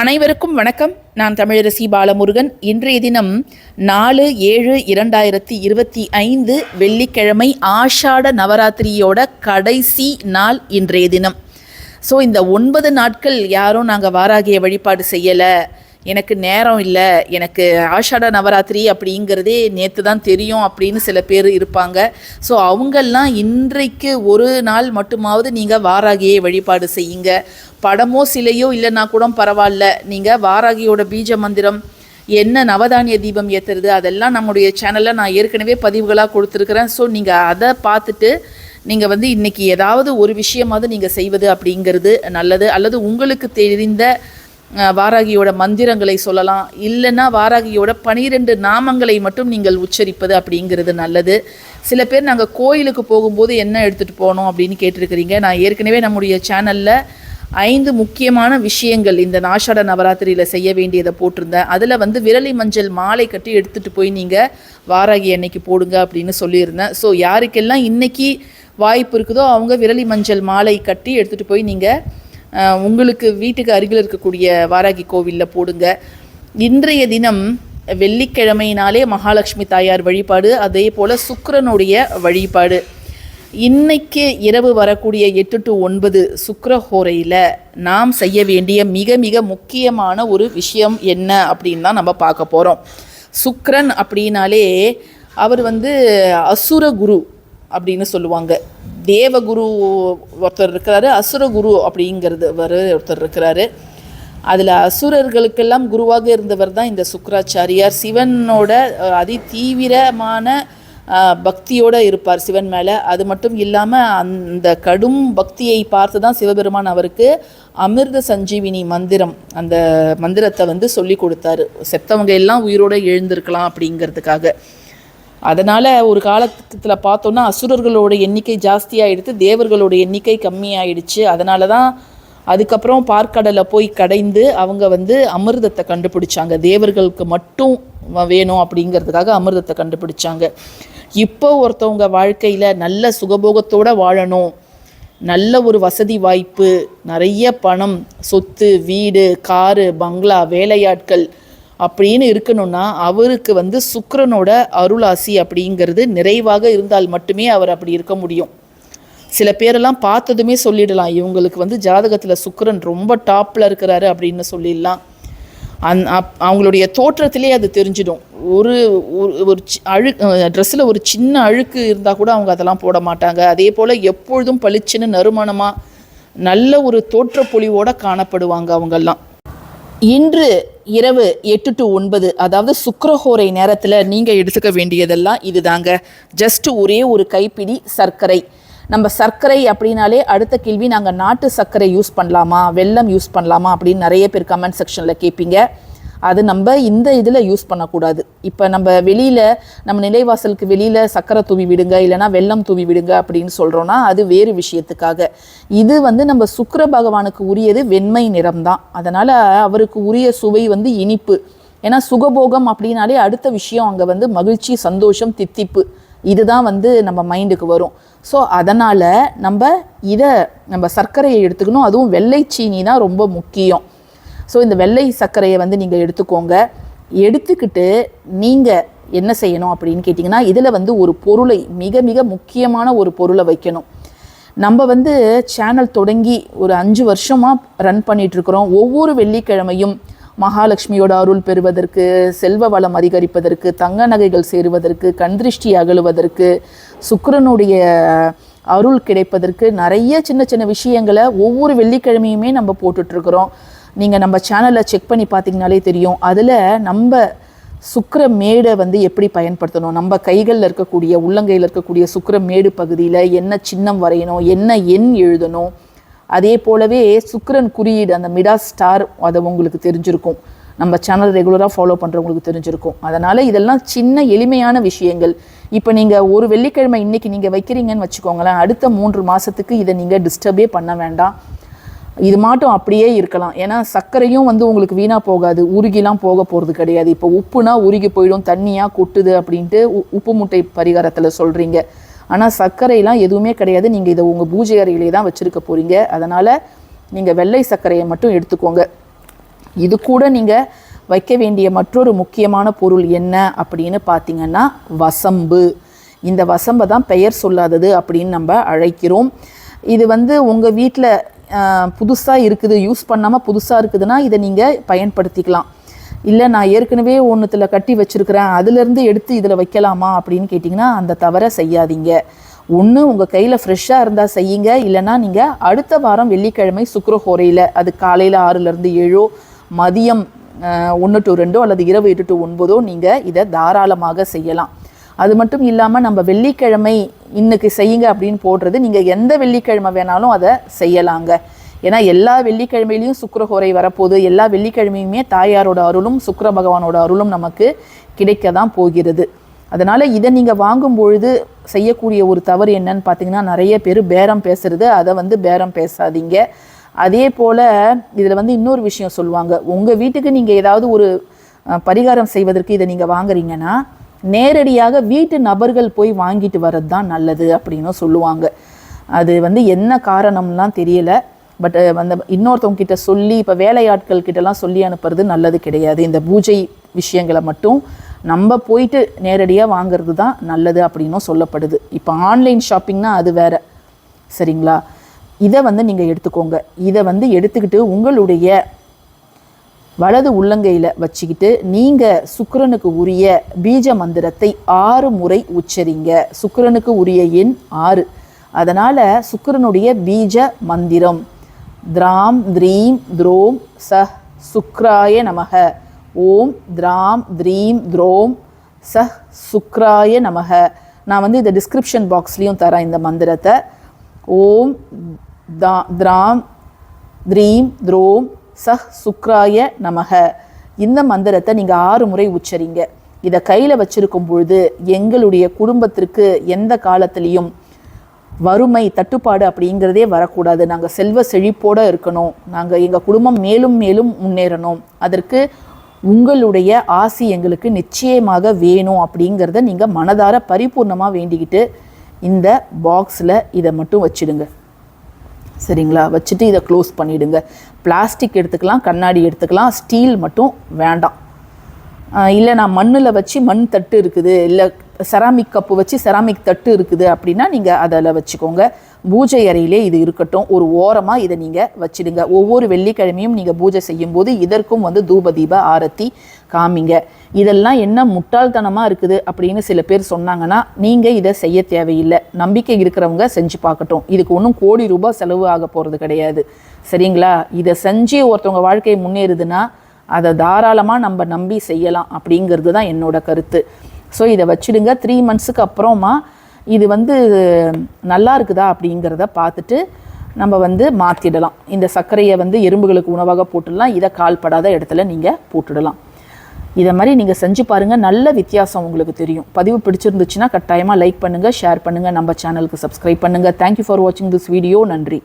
அனைவருக்கும் வணக்கம். நான் தமிழரசி பாலமுருகன். இன்றைய தினம் நாலு ஏழு இரண்டாயிரத்தி இருபத்தி ஐந்து வெள்ளிக்கிழமை ஆஷாட நவராத்திரியோட கடைசி நாள் இன்றைய தினம். ஸோ இந்த ஒன்பது நாட்கள் யாரும் நாங்கள் வாராகிய வழிபாடு செய்யலை. எனக்கு நேரம் இல்லை எனக்கு ஆஷாட நவராத்திரி அப்படிங்கிறதே நேற்று தான் தெரியும் அப்படின்னு சில பேர் இருப்பாங்க. ஸோ அவங்கெல்லாம் இன்றைக்கு ஒரு நாள் மட்டுமாவது நீங்கள் வாராகியை வழிபாடு செய்யுங்க. படமோ சிலையோ இல்லைன்னா கூட பரவாயில்ல. நீங்கள் வாராகியோட பீஜ மந்திரம் என்ன நவதானிய தீபம் ஏற்றுறது அதெல்லாம் நம்முடைய சேனலில் நான் ஏற்கனவே பதிவுகளாக கொடுத்துருக்குறேன். ஸோ நீங்கள் அதை பார்த்துட்டு நீங்கள் வந்து இன்றைக்கி ஏதாவது ஒரு விஷயமாவது நீங்கள் செய்வது அப்படிங்கிறது நல்லது. அல்லது உங்களுக்கு தெரிந்த வாராகியோட மந்திரங்களை சொல்லலாம். இல்லைன்னா வாராகியோட பனிரெண்டு நாமங்களை மட்டும் நீங்கள் உச்சரிப்பது அப்படிங்கிறது நல்லது. சில பேர் நாங்கள் கோயிலுக்கு போகும்போது என்ன எடுத்துகிட்டு போனோம் அப்படின்னு கேட்டிருக்கிறீங்க. நான் ஏற்கனவே நம்முடைய சேனலில் ஐந்து முக்கியமான விஷயங்கள் இந்த நாஷாட நவராத்திரியில் செய்ய வேண்டியதை போட்டிருந்தேன். அதில் வந்து விரலி மஞ்சள் மாலை கட்டி எடுத்துகிட்டு போய் நீங்கள் வாராகி அன்னைக்கு போடுங்க அப்படின்னு சொல்லியிருந்தேன். ஸோ யாருக்கெல்லாம் இன்னைக்கு வாய்ப்பு இருக்குதோ அவங்க விரலி மஞ்சள் மாலை கட்டி எடுத்துகிட்டு போய் நீங்கள் உங்களுக்கு வீட்டுக்கு அருகில் இருக்கக்கூடிய வாராகி கோவிலில் போடுங்க. இன்றைய தினம் வெள்ளிக்கிழமையினாலே மகாலட்சுமி தாயார் வழிபாடு அதே போல் சுக்கரனுடைய வழிபாடு. இன்னைக்கு இரவு வரக்கூடிய எட்டு டு ஒன்பது சுக்கரஹோரையில் நாம் செய்ய வேண்டிய மிக மிக முக்கியமான ஒரு விஷயம் என்ன அப்படின்னு தான் நம்ம பார்க்க போகிறோம் சுக்ரன் அப்படின்னாலே அவர் வந்து அசுர குரு அப்படின்னு சொல்லுவாங்க. தேவகுரு ஒருத்தர் இருக்கிறாரு அசுரகுரு அப்படிங்கிறது ஒருத்தர் இருக்கிறாரு. அதில் அசுரர்களுக்கெல்லாம் குருவாக இருந்தவர் தான் இந்த சுக்கராச்சாரியார். சிவனோட அதி தீவிரமான பக்தியோடு இருப்பார் சிவன் மேலே. அது மட்டும் இல்லாமல் அந்த கடும் பக்தியை பார்த்து தான் சிவபெருமான் அவருக்கு அமிர்த சஞ்சீவினி மந்திரம் அந்த மந்திரத்தை வந்து சொல்லி கொடுத்தாரு. செத்தவங்க எல்லாம் உயிரோடு எழுந்திருக்கலாம் அப்படிங்கிறதுக்காக. அதனால் ஒரு காலத்தில் பார்த்தோன்னா அசுரர்களோட எண்ணிக்கை ஜாஸ்தியாகிடுது தேவர்களோட எண்ணிக்கை கம்மியாயிடுச்சு. அதனால தான் அதுக்கப்புறம் பார்க்கடலை போய் கடைந்து அவங்க வந்து அமிர்தத்தை கண்டுபிடிச்சாங்க. தேவர்களுக்கு மட்டும் வேணும் அப்படிங்கிறதுக்காக அமிர்தத்தை கண்டுபிடிச்சாங்க. இப்போ ஒருத்தவங்க வாழ்க்கையில் நல்ல சுகபோகத்தோடு வாழணும். நல்ல ஒரு வசதி வாய்ப்பு நிறைய பணம் சொத்து வீடு காரு பங்களா வேலையாட்கள் அப்படின்னு இருக்கணும்னா அவருக்கு வந்து சுக்கரனோட அருளாசி அப்படிங்கிறது நிறைவாக இருந்தால் மட்டுமே அவர் அப்படி இருக்க முடியும். சில பேரெல்லாம் பார்த்ததுமே சொல்லிடலாம் இவங்களுக்கு வந்து ஜாதகத்தில் சுக்கரன் ரொம்ப டாப்பில் இருக்கிறாரு அப்படின்னு சொல்லிடலாம். அந் அப் அவங்களுடைய தோற்றத்திலே அது தெரிஞ்சிடும். ஒரு ஒரு ஒரு அழு ட்ரெஸ்ஸில் ஒரு சின்ன அழுக்கு இருந்தால் கூட அவங்க அதெல்லாம் போட மாட்டாங்க. அதே போல் எப்பொழுதும் பளிச்சுன்னு நறுமணமாக நல்ல ஒரு தோற்றப்பொலிவோட காணப்படுவாங்க அவங்கெல்லாம். இன்று இரவு எட்டு டு ஒன்பது அதாவது சுக்கரஹோரை நேரத்தில் நீங்கள் எடுத்துக்க வேண்டியதெல்லாம் இதுதாங்க. ஜஸ்ட் ஒரே ஒரு கைப்பிடி சர்க்கரை. நம்ம சர்க்கரை அப்படின்னாலே அடுத்த கேள்வி நாங்கள் நாட்டு சர்க்கரை யூஸ் பண்ணலாமா? வெல்லம் யூஸ் பண்ணலாமா? அப்படின்னு நிறைய பேர் கமெண்ட் செக்ஷனில் கேட்பீங்க அது நம்ம இந்த இதில் யூஸ் பண்ணக்கூடாது. இப்போ நம்ம வெளியில் நம்ம நிலைவாசலுக்கு வெளியில் சக்கரை தூவி விடுங்க இல்லைன்னா வெள்ளம் தூவி விடுங்க அப்படின்னு சொல்கிறோன்னா அது வேறு விஷயத்துக்காக. இது வந்து நம்ம சுக்கர பகவானுக்கு உரியது வெண்மை நிறம் தான் அதனால் அவருக்கு உரிய சுவை வந்து இனிப்பு. ஏன்னா சுகபோகம் அப்படின்னாலே அடுத்த விஷயம் அங்கே வந்து மகிழ்ச்சி சந்தோஷம் தித்திப்பு. இதுதான் வந்து நம்ம மைண்டுக்கு வரும். ஸோ அதனால் நம்ம இதை நம்ம சர்க்கரையை எடுத்துக்கணும். அதுவும் வெள்ளை சீனி தான் ரொம்ப முக்கியம். ஸோ இந்த வெள்ளை சர்க்கரையை வந்து நீங்கள் எடுத்துக்கோங்க. எடுத்துக்கிட்டு நீங்கள் என்ன செய்யணும் அப்படின்னு கேட்டிங்கன்னா இதில் வந்து ஒரு பொருளை மிக மிக முக்கியமான ஒரு பொருளை வைக்கணும். நம்ம வந்து சேனல் தொடங்கி ஒரு அஞ்சு வருஷமாக ரன் பண்ணிகிட்ருக்குறோம் ஒவ்வொரு வெள்ளிக்கிழமையும் மகாலட்சுமியோட அருள் பெறுவதற்கு செல்வ வளம் அதிகரிப்பதற்கு தங்க நகைகள் சேருவதற்கு கண்திருஷ்டி அகழுவதற்கு சுக்கரனுடைய அருள் கிடைப்பதற்கு நிறைய சின்ன சின்ன விஷயங்களை ஒவ்வொரு வெள்ளிக்கிழமையுமே நம்ம போட்டுட்ருக்குறோம் நீங்கள் நம்ம சேனலை செக் பண்ணி பார்த்தீங்கனாலே தெரியும். அதில் நம்ம சுக்கர மேடை வந்து எப்படி பயன்படுத்தணும்? நம்ம கைகளில் இருக்கக்கூடிய உள்ளங்கையில் இருக்கக்கூடிய சுக்கர மேடு பகுதியில் என்ன சின்னம் வரையணும்? என்ன எண் எழுதணும்? அதே போலவே சுக்கரன் குறியீடு அந்த மிடா ஸ்டார் அதை உங்களுக்கு தெரிஞ்சிருக்கும். நம்ம சேனல் ரெகுலராக ஃபாலோ பண்ணுறவங்களுக்கு தெரிஞ்சிருக்கும். அதனால் இதெல்லாம் சின்ன எளிமையான விஷயங்கள். இப்போ நீங்கள் ஒரு வெள்ளிக்கிழமை இன்னைக்கு நீங்கள் வைக்கிறீங்கன்னு வச்சுக்கோங்களேன் அடுத்த மூன்று மாதத்துக்கு இதை நீங்கள் டிஸ்டர்பே பண்ண வேண்டாம். இது மாட்டும் அப்படியே இருக்கலாம். ஏன்னா சர்க்கரையும் வந்து உங்களுக்கு வீணாக போகாது. உருகிலாம் போக போகிறது கிடையாது. இப்போ உப்புனா உருகி போயிடும் தண்ணியாக கொட்டுது அப்படின்ட்டு உ- உப்பு முட்டை பரிகாரத்தில் சொல்கிறீங்க ஆனால் சர்க்கரைலாம் எதுவுமே கிடையாது. நீங்கள் இதை உங்கள் பூஜை அறையிலே தான் வச்சுருக்க போகிறீங்க அதனால் நீங்கள் வெள்ளை சர்க்கரையை மட்டும் எடுத்துக்கோங்க. இது கூட நீங்கள் வைக்க வேண்டிய மற்றொரு முக்கியமான பொருள் என்ன அப்படின்னு பார்த்தீங்கன்னா வசம்பு. இந்த வசம்பை தான் பெயர் சொல்லாதது அப்படின்னு நம்ம அழைக்கிறோம். இது வந்து உங்கள் வீட்டில் புதுசாக இருக்குது யூஸ் பண்ணாமல் புதுசாக இருக்குதுன்னா இதை நீங்கள் பயன்படுத்திக்கலாம். இல்லை நான் ஏற்கனவே ஒன்றுத்தில் கட்டி வச்சுருக்கிறேன் அதுலேருந்து எடுத்து இதில் வைக்கலாமா அப்படின்னு கேட்டிங்கன்னா அந்த தவறை செய்யாதீங்க. ஒன்று உங்கள் கையில் ஃப்ரெஷ்ஷாக இருந்தால் செய்யுங்க இல்லைன்னா நீங்கள் அடுத்த வாரம் வெள்ளிக்கிழமை சுக்கரஹோரையில் அது காலையில் ஆறுலேருந்து ஏழோ மதியம் ஒன்று டு ரெண்டோ அல்லது இரவு எட்டு டு ஒன்பதோ நீங்கள் இதை தாராளமாக செய்யலாம். அது மட்டும் இல்லாமல் நம்ம வெள்ளிக்கிழமை இன்னைக்கு செய்யுங்க அப்படின்னு போடுறது நீங்கள் எந்த வெள்ளிக்கிழமை வேணாலும் அதை செய்யலாங்க. ஏன்னா எல்லா வெள்ளிக்கிழமையிலையும் சுக்கிரஹோரை வரப்போகுது. எல்லா வெள்ளிக்கிழமையுமே தாயாரோட அருளும் சுக்கர பகவானோட அருளும் நமக்கு கிடைக்க தான் போகிறது. அதனால் இதை நீங்கள் வாங்கும் பொழுது செய்யக்கூடிய ஒரு தவறு என்னன்னு பார்த்தீங்கன்னா நிறைய பேர் பேரம் பேசுறது அதை வந்து பேரம் பேசாதீங்க. அதே போல் இதில் வந்து இன்னொரு விஷயம் சொல்லுவாங்க. உங்கள் வீட்டுக்கு நீங்கள் ஏதாவது ஒரு பரிகாரம் செய்வதற்கு இதை நீங்கள் வாங்குறீங்கன்னா நேரடியாக வீட்டு நபர்கள் போய் வாங்கிட்டு வர்றது தான் நல்லது அப்படின்னு சொல்லுவாங்க. அது வந்து என்ன காரணம்லாம் தெரியல. பட் வந்து இன்னொருத்தவங்க கிட்ட சொல்லி இப்போ வேலையாட்கள் கிட்டலாம் சொல்லி அனுப்புறது நல்லது கிடையாது. இந்த பூஜை விஷயங்களை மட்டும் நம்ம போயிட்டு நேரடியாக வாங்கிறது தான் நல்லது அப்படின்னும் சொல்லப்படுது. இப்போ ஆன்லைன் ஷாப்பிங்னா அது வேற. சரிங்களா? இதை வந்து நீங்கள் எடுத்துக்கோங்க. இதை வந்து எடுத்துக்கிட்டு உங்களுடைய வலது உள்ளங்கையில் வச்சுக்கிட்டு நீங்கள் சுக்கரனுக்கு உரிய பீஜ மந்திரத்தை ஆறு முறை உச்சரிங்க. சுக்கரனுக்கு உரிய எண் ஆறு. அதனால் சுக்கரனுடைய பீஜ மந்திரம். திராம் த்ரீம் துரோம் ச சுக்ராய நமக. ஓம் திராம் த்ரீம் துரோம் ச சுக்ராய நமக. நான் வந்து இந்த டிஸ்கிரிப்ஷன் பாக்ஸ்லேயும் தரேன் இந்த மந்திரத்தை. ஓம் தா திராம் த்ரீம் த்ரோம் சஹ் சுக்ராய நமக. இந்த மந்திரத்தை நீங்கள் ஆறு முறை உச்சரிங்க. இதை கையில் வச்சிருக்கும் பொழுது எங்களுடைய குடும்பத்திற்கு எந்த காலத்திலையும் வறுமை தட்டுப்பாடு அப்படிங்கிறதே வரக்கூடாது. நாங்கள் செல்வ செழிப்போடு இருக்கணும். நாங்கள் எங்கள் குடும்பம் மேலும் மேலும் முன்னேறணும். அதற்கு உங்களுடைய ஆசி எங்களுக்கு நிச்சயமாக வேணும் அப்படிங்கிறத நீங்கள் மனதார பரிபூர்ணமாக வேண்டிக்கிட்டு இந்த பாக்ஸில் இதை மட்டும் வச்சிடுங்க. சரிங்களா? வச்சுட்டு இதை க்ளோஸ் பண்ணிவிடுங்க பிளாஸ்டிக் எடுத்துக்கலாம் கண்ணாடி எடுத்துக்கலாம் ஸ்டீல் மட்டும் வேண்டாம். இல்லை நான் மண்ணில் வச்சு மண் தட்டு இருக்குது இல்லை செராமிக் கப்பு வச்சு செராமிக் தட்டு இருக்குது அப்படின்னா நீங்கள் அதில் வச்சுக்கோங்க. பூஜை அறையிலே இது இருக்கட்டும். ஒரு ஓரமாக இதை நீங்கள் வச்சிடுங்க. ஒவ்வொரு வெள்ளிக்கிழமையும் நீங்கள் பூஜை செய்யும்போது இதற்கும் வந்து தூப தீப ஆரத்தி காமிங்க. இதெல்லாம் என்ன முட்டாள்தனமாக இருக்குது அப்படின்னு சில பேர் சொன்னாங்கன்னா நீங்கள் இதை செய்ய தேவையில்லை. நம்பிக்கை இருக்கிறவங்க செஞ்சு பார்க்கட்டும். இதுக்கு ஒன்றும் கோடி ரூபாய் செலவு ஆக போகிறது கிடையாது. சரிங்களா? இதை செஞ்சு ஒருத்தவங்க வாழ்க்கை முன்னேறுதுன்னா அதை தாராளமாக நம்ம நம்பி செய்யலாம் அப்படிங்கிறது தான் என்னோட கருத்து. ஸோ இதை வச்சிடுங்க. த்ரீ மந்த்ஸுக்கு அப்புறமா இது வந்து நல்லா இருக்குதா அப்படிங்கிறத பார்த்துட்டு நம்ம வந்து மாற்றிடலாம் இந்த சர்க்கரையை வந்து எறும்புகளுக்கு உணவாக போட்டுடலாம். இதை கால்படாத இடத்துல நீங்கள் போட்டுடலாம். இதை மாதிரி நீங்கள் செஞ்சு பாருங்கள் நல்ல வித்தியாசம் உங்களுக்கு தெரியும். பதிவு பிடிச்சிருந்துச்சுன்னா கட்டாயமாக லைக் பண்ணுங்கள் ஷேர் பண்ணுங்கள் நம்ம சேனலுக்கு சப்ஸ்கிரைப் பண்ணுங்கள் தேங்க்யூ ஃபார் வாட்சிங் திஸ் வீடியோ நன்றி.